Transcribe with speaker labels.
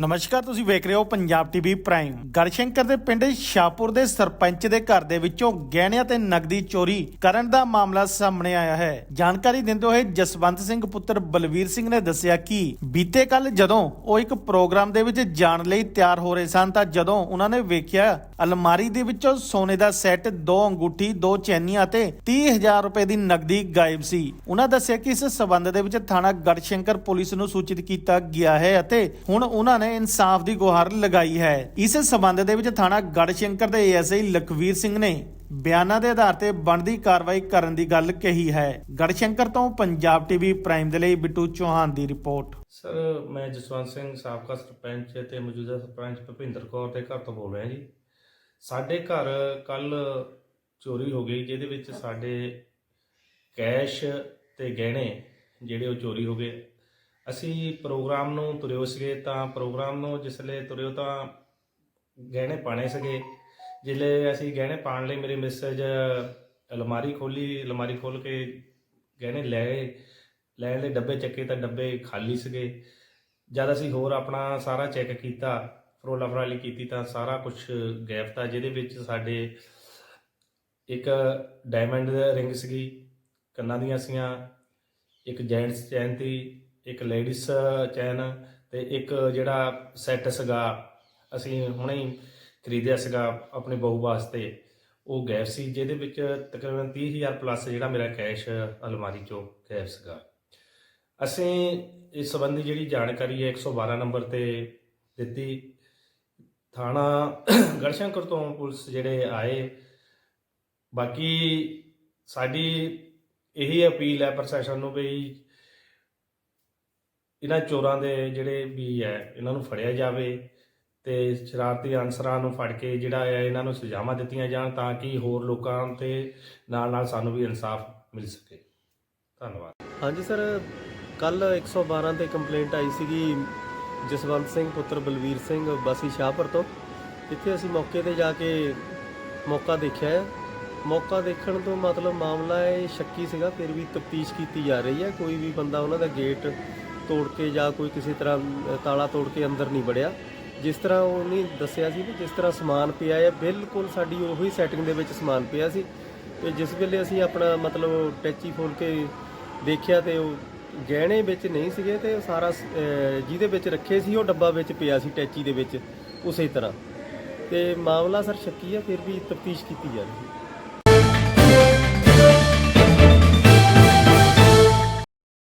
Speaker 1: ਨਮਸਕਾਰ, ਤੁਸੀਂ ਵੇਖ ਰਹੇ ਹੋ ਪੰਜਾਬ ਟੀਵੀ ਪ੍ਰਾਈਮ। ਗੜਸ਼ੰਕਰ ਦੇ ਪਿੰਡ ਸ਼ਾਹਪੁਰ ਦੇ ਸਰਪੰਚ ਦੇ ਘਰ ਦੇ ਵਿੱਚੋਂ ਗਹਿਣਿਆਂ ਤੇ ਨਕਦੀ ਚੋਰੀ ਕਰਨ ਦਾ ਮਾਮਲਾ ਸਾਹਮਣੇ ਆਇਆ ਹੈ। ਜਾਣਕਾਰੀ ਦਿੰਦੇ ਹੋਏ ਜਸਵੰਤ ਸਿੰਘ ਪੁੱਤਰ ਬਲਵੀਰ ਸਿੰਘ ਨੇ ਦੱਸਿਆ ਕਿ ਬੀਤੇ ਕੱਲ ਜਦੋਂ ਉਹ ਇੱਕ ਪ੍ਰੋਗਰਾਮ ਦੇ ਵਿੱਚ ਜਾਣ ਲਈ ਤਿਆਰ ਹੋ ਰਹੇ ਸਨ, ਤਾਂ ਜਦੋਂ ਉਹਨਾਂ ਨੇ ਵੇਖਿਆ, ਅਲਮਾਰੀ ਦੇ ਵਿੱਚੋਂ ਸੋਨੇ ਦਾ ਸੈੱਟ, ਦੋ ਅੰਗੂਠੀ, ਦੋ ਚੈਨੀਆਂ ਅਤੇ 30000 ਰੁਪਏ ਦੀ ਨਕਦੀ ਗਾਇਬ ਸੀ। ਉਹਨਾਂ ਦੱਸਿਆ ਕਿ ਇਸ ਸਬੰਧ ਦੇ ਵਿੱਚ ਥਾਣਾ ਗੜਸ਼ੰਕਰ ਪੁਲਿਸ ਨੂੰ ਸੂਚਿਤ ਕੀਤਾ ਗਿਆ ਹੈ ਅਤੇ ਹੁਣ ਉਹਨਾਂ ਨੇ ਇਨਸਾਫ ਦੀ ਗੁਹਾਰ ਲਗਾਈ ਹੈ। ਇਸ ਸਬੰਧ ਦੇ ਵਿੱਚ ਥਾਣਾ ਗੜਸ਼ੰਕਰ ਦੇ ਏਐਸਆਈ ਲਖਵੀਰ ਸਿੰਘ ਨੇ ਬਿਆਨਾਂ ਦੇ ਆਧਾਰ ਤੇ ਬਣਦੀ ਕਾਰਵਾਈ ਕਰਨ ਦੀ ਗੱਲ ਕਹੀ ਹੈ। ਗੜਸ਼ੰਕਰ ਤੋਂ ਪੰਜਾਬ ਟੀਵੀ ਪ੍ਰਾਈਮ ਦੇ ਲਈ ਬਿੱਟੂ ਚੌਹਾਨ ਦੀ ਰਿਪੋਰਟ।
Speaker 2: ਸਰ, ਮੈਂ ਜਸਵੰਤ ਸਿੰਘ, ਸਾਬਕਾ ਸਰਪੰਚ ਤੇ ਮੌਜੂਦਾ ਸਰਪੰਚ ਭੁਪਿੰਦਰ ਕੌਰ ਦੇ ਘਰ ਤੋਂ ਬੋਲ ਰਿਹਾ ਜੀ। ਸਾਡੇ ਘਰ ਕੱਲ ਚੋਰੀ ਹੋ ਗਈ, ਜਿਹਦੇ ਵਿੱਚ ਸਾਡੇ ਕੈਸ਼ ਤੇ ਗਹਿਣੇ ਜਿਹੜੇ ਉਹ ਚੋਰੀ ਹੋ ਗਏ। ਅਸੀਂ ਪ੍ਰੋਗਰਾਮ ਨੂੰ ਤੁਰਿਓ ਸੀਗੇ ਤਾਂ ਪ੍ਰੋਗਰਾਮ ਨੂੰ ਜਿਸਲੇ ਤੁਰਿਓ ਤਾਂ ਗਹਿਣੇ ਪਾਣੇ ਸੀਗੇ। ਜਿਲੇ ਅਸੀਂ ਗਹਿਣੇ ਪਾਣ ਲਈ ਮੇਰੇ ਮਿਸਜ ਅਲਮਾਰੀ ਖੋਲੀ, ਅਲਮਾਰੀ ਖੋਲ ਕੇ ਗਹਿਣੇ ਲੈ ਗਏ ਲੈਣ ਦੇ ਡੱਬੇ ਚੱਕੇ ਤਾਂ ਡੱਬੇ ਖਾਲੀ ਸੀਗੇ। ਜਦ ਅਸੀਂ ਹੋਰ ਆਪਣਾ ਸਾਰਾ ਚੈੱਕ ਕੀਤਾ, ਫਰੋਲਾ ਫਰਾਲੀ ਕੀਤੀ ਤਾਂ ਸਾਰਾ ਕੁਝ ਗੈਪ ਤਾਂ ਜਿਹਦੇ ਵਿੱਚ ਸਾਡੇ ਇੱਕ ਡਾਇਮੰਡ ਰਿੰਗ ਸੀਗੀ, ਕੰਨਾਂ ਦੀਆਂ ਸੀਆਂ, ਇੱਕ ਜੈਂਟਸ ਚੈਨ ਤੀ ਇੱਕ ਲੇਡੀਜ਼ ਚੈਨ ਤੇ ਇੱਕ ਜਿਹੜਾ ਸੈੱਟ ਸੀਗਾ, ਅਸੀਂ ਹੁਣੇ ਹੀ ਖਰੀਦਿਆ ਸੀਗਾ ਆਪਣੇ ਬਹੂ ਵਾਸਤੇ। ਉਹ ਗੈਪ ਸੀ, ਜਿਹਦੇ ਵਿੱਚ ਤਕਰੀਬਨ 30000 ਪਲੱਸ ਜਿਹੜਾ ਮੇਰਾ ਕੈਸ਼ ਅਲਮਾਰੀ ਚੋਂ ਗੈਪ ਸੀਗਾ। ਅਸੀਂ ਇਸ ਸੰਬੰਧੀ ਜਿਹੜੀ ਜਾਣਕਾਰੀ ਹੈ 112 ਨੰਬਰ ਤੇ ਦਿੱਤੀ। ਥਾਣਾ ਗੜਸ਼ੰਕਰ ਤੋਂ ਪੁਲਿਸ ਜਿਹੜੇ ਆਏ। ਬਾਕੀ ਸਾਡੀ ਇਹੀ ਅਪੀਲ ਹੈ ਪ੍ਰਸ਼ਾਸਨ ਨੂੰ ਵੀ ਇਹਨਾਂ ਚੋਰਾਂ ਦੇ ਜਿਹੜੇ ਵੀ ਹੈ, ਇਹਨਾਂ ਨੂੰ ਫੜਿਆ ਜਾਵੇ ਤੇ ਸ਼ਰਾਰਤੀ ਅਨਸਰਾਂ ਨੂੰ ਫੜ ਕੇ ਜਿਹੜਾ ਹੈ ਇਹਨਾਂ ਨੂੰ ਸਜ਼ਾਵਾਂ ਦਿੱਤੀਆਂ ਜਾਣ ਤਾਂ ਕਿ ਹੋਰ ਲੋਕਾਂ ਤੇ ਨਾਲ ਨਾਲ ਸਾਨੂੰ ਵੀ ਇਨਸਾਫ ਮਿਲ ਸਕੇ। ਧੰਨਵਾਦ।
Speaker 3: ਹਾਂਜੀ ਸਰ ਕੱਲ 112 ਤੇ ਕੰਪਲੇਂਟ ਆਈ ਸੀਗੀ ਜਸਵੰਤ ਸਿੰਘ, ਪੁੱਤਰ ਬਲਵੀਰ ਸਿੰਘ ਬਾਸੀ ਸ਼ਾਹਪੁਰ ਤੋਂ। ਇੱਥੇ ਅਸੀਂ ਮੌਕੇ ਤੇ ਜਾ ਕੇ ਮੌਕਾ ਦੇਖਿਆ ਹੈ। ਮੌਕਾ ਦੇਖਣ ਤੋਂ ਮਤਲਬ ਮਾਮਲਾ ਇਹ ਸ਼ੱਕੀ ਸੀਗਾ, ਫਿਰ ਵੀ ਤਫਤੀਸ਼ ਕੀਤੀ ਜਾ ਰਹੀ ਹੈ। ਕੋਈ ਵੀ ਬੰਦਾ ਉਹਨਾਂ ਦਾ ਗੇਟ ਤੋੜ ਕੇ ਜਾਂ ਕੋਈ ਕਿਸੇ ਤਰ੍ਹਾਂ ਤਾਲਾ ਤੋੜ ਕੇ ਅੰਦਰ ਨਹੀਂ ਵੜਿਆ। ਜਿਸ ਤਰ੍ਹਾਂ ਉਹਨੇ ਦੱਸਿਆ ਸੀ ਵੀ ਜਿਸ ਤਰ੍ਹਾਂ ਸਮਾਨ ਪਿਆ ਹੈ, ਬਿਲਕੁਲ ਸਾਡੀ ਉਹੀ ਸੈਟਿੰਗ ਦੇ ਵਿੱਚ ਸਮਾਨ ਪਿਆ ਸੀ। ਤੇ ਜਿਸ ਵੇਲੇ ਅਸੀਂ ਆਪਣਾ ਮਤਲਬ ਟੈਚੀ ਖੋਲ ਕੇ ਦੇਖਿਆ ਤੇ ਉਹ ਗਹਿਣੇ ਵਿੱਚ ਨਹੀਂ ਸੀਗੇ ਤੇ ਉਹ ਸਾਰਾ ਜਿਹਦੇ ਵਿੱਚ ਰੱਖੇ ਸੀ, ਉਹ ਡੱਬਾ ਵਿੱਚ ਪਿਆ ਸੀ ਟੈਚੀ ਦੇ ਵਿੱਚ, ਉਸੇ ਤਰ੍ਹਾਂ। ਤੇ ਮਾਮਲਾ ਸਰ ਸ਼ੱਕੀ ਹੈ, ਫਿਰ ਵੀ ਤਫਤੀਸ਼ ਕੀਤੀ ਜਾ ਰਹੀ ਹੈ।